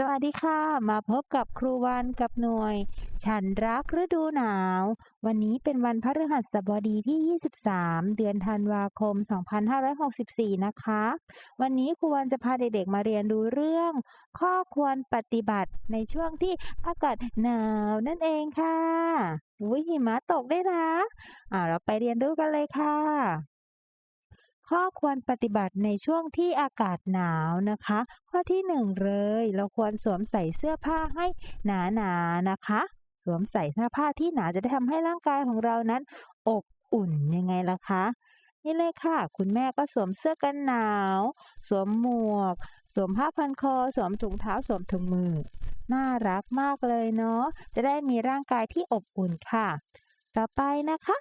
สวัสดีค่ะ มาพบกับครูวันกับหน่วย ฉันรักฤดูหนาว วันนี้เป็นวันพฤหัสบดีที่ 23 เดือนธันวาคม 2564 นะคะ วันนี้ครูวันจะพาเด็กๆมาเรียนรู้เรื่อง ข้อควรปฏิบัติในช่วงที่อากาศหนาวนั่นเองค่ะอุ้ยหิมะตกได้นะอ่าเราไปเรียนรู้กันเลยค่ะ ข้อควรปฏิบัติในช่วงที่อากาศหนาวนะคะ ข้อที่หนึ่งเลย เราควรสวมใส่เสื้อผ้าให้หนาๆนนะคะ สวมใส่เสื้อผ้าที่หนาจะได้ทำให้ร่างกายของเรานั้น อบอุ่นยังไงล่ะคะ นี่เลยค่ะ คุณแม่ก็สวมเสื้อกันหนาว สวมหมวก สวมผ้าพันคอ สวมถุงเท้าสวมถุงมือ น่ารักมากเลยเนาะจะได้มีร่างกายที่อบอุ่นค่ะ ต่อไปนะคะ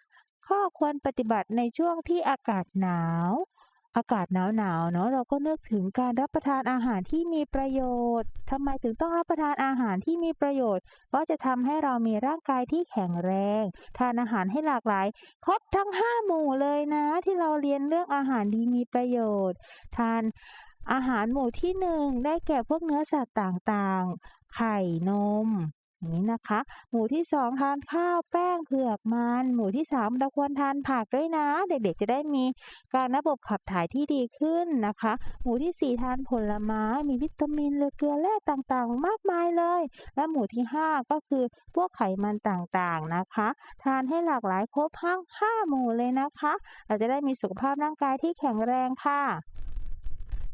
ข้อควรปฏิบัติในช่วงที่อากาศหนาว อากาศหนาวๆเนาะเราก็นึกถึงการรับประทานอาหารที่มีประโยชน์ทำไมถึงต้องรับประทานอาหารที่มีประโยชน์ ก็จะทำให้เรามีร่างกายที่แข็งแรง ทานอาหารให้หลากหลาย ครบทั้ง 5 หมู่เลยนะ ที่เราเรียนเรื่องอาหารดีมีประโยชน์ ทานอาหารหมู่ที่1ได้แก่พวกเนื้อสัตว์ต่างๆ ไข่ นม อย่างนี้นะคะ หมู่ที่2ทานข้าวแป้งเผือกมัน หมู่ที่3เราควรทานผักด้วยนะ เด็กๆจะได้มีการระบบขับถ่ายที่ดีขึ้นนะคะ หมู่ที่4ทานผลไม้มีวิตามินและเกลือแร่ต่างๆ มากมายเลย และหมู่ที่5ก็คือพวกไขมันต่างๆนะคะ ทานให้หลากหลายครบทั้ง5หมู่เลยนะคะ เราจะได้มีสุขภาพร่างกายที่แข็งแรงค่ะ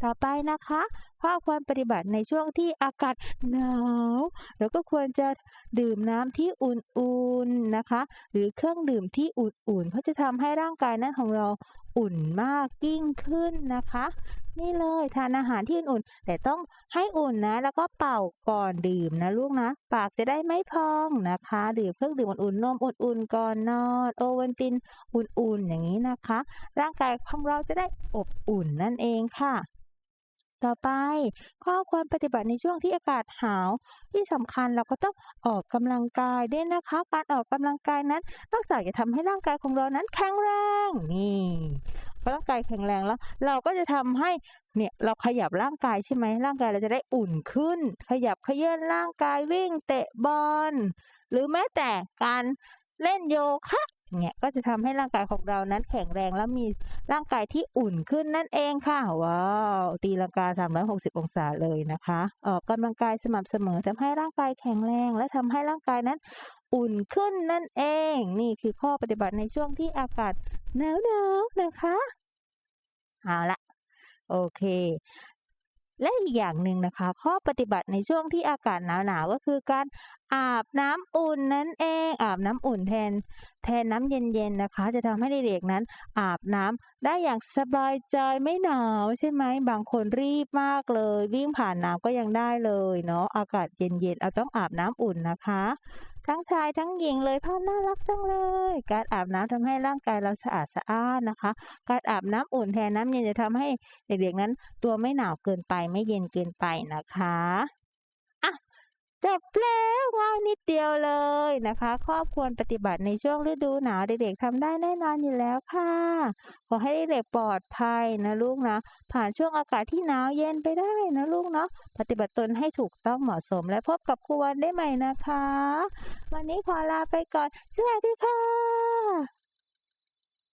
ต่อไปนะคะ ข้อควรปฏิบัติในช่วงที่อากาศหนาวเราก็ควรจะดื่มน้ำที่อุ่นๆนะคะ หรือเครื่องดื่มที่อุ่นๆเพราะจะทำให้ร่างกายนั้นของเราอุ่นมากยิ่งขึ้นนะคะ นี่เลยทานอาหารที่อุ่นๆแต่ต้องให้อุ่นนะ แล้วก็เป่าก่อนดื่มนะลูกนะ ปากจะได้ไม่พองนะคะดื่มเครื่องดื่มอุ่นๆนมอุ่นๆก่อนนอนโอวัลตินอุ่นๆอย่างนี้นะคะ ร่างกายของเราจะได้อบอุ่นนั่นเองค่ะ ต่อไป ข้อควรปฏิบัติในช่วงที่อากาศหนาว ที่สำคัญเราก็ต้องออกกำลังกายด้วยนะคะ การออกกำลังกายนั้นนอกจากจะทำให้ร่างกายของเรานั้นแข็งแรงนี่พอร่างกายแข็งแรงแล้ว เราก็จะทำให้เนี่ยเราขยับร่างกายใช่ไหมร่างกายเราจะได้อุ่นขึ้น ขยับเขยื้อนร่างกายวิ่งเตะบอลหรือแม้แต่การเล่นโยคะ เนี่ยก็จะทำให้ร่างกายของเรานั้นแข็งแรงและมีร่างกายที่อุ่นขึ้นนั่นเองค่ะ ว้าว ตีลังกา 360 องศาเลยนะคะ ออกกำลังกายสม่ำเสมอทำให้ร่างกายแข็งแรง และทำให้ร่างกายนั้นอุ่นขึ้นนั่นเอง นี่คือข้อปฏิบัติในช่วงที่อากาศหนาวๆนะคะ เอาละโอเค และอีกอย่างหนึ่งนะคะ ข้อปฏิบัติในช่วงที่อากาศหนาวๆก็คือการอาบน้ำอุ่นนั่นเองอาบน้ำอุ่นแทน แทนน้ำเย็นๆนะคะ จะทำให้เด็กๆนั้น อาบน้ำได้อย่างสบายใจไม่หนาวใช่ไหมบางคนรีบมากเลย วิ่งผ่านน้ำก็ยังได้เลยเนาะอากาศเย็นๆเราต้องอาบน้ำอุ่นนะคะ ทั้งชายทั้งหญิงเลยภาพน่ารักจังเลย การอาบน้ำทำให้ร่างกายเราสะอาดสะอ้านนะคะ การอาบน้ำอุ่นแทนน้ำเย็นจะทำให้เด็กๆนั้น ตัวไม่หนาวเกินไปไม่เย็นเกินไปนะคะ บแล้วง่ายนิดเดียวเลยนะคะข้อบควรปฏิบัติในช่วงฤดูหนาวเด็กๆทำได้แน่นอนอยู่แล้วค่ะ ขอให้เด็กปลอดภัยนะลูกนะ ผ่านช่วงอากาศที่หนาวเย็นไปได้นะลูกเนาะปฏิบัติตนให้ถูกต้องเหมาะสมและพบกับครูวันได้ใหม่นะคะ วันนี้ขอลาไปก่อน สวัสดีค่ะ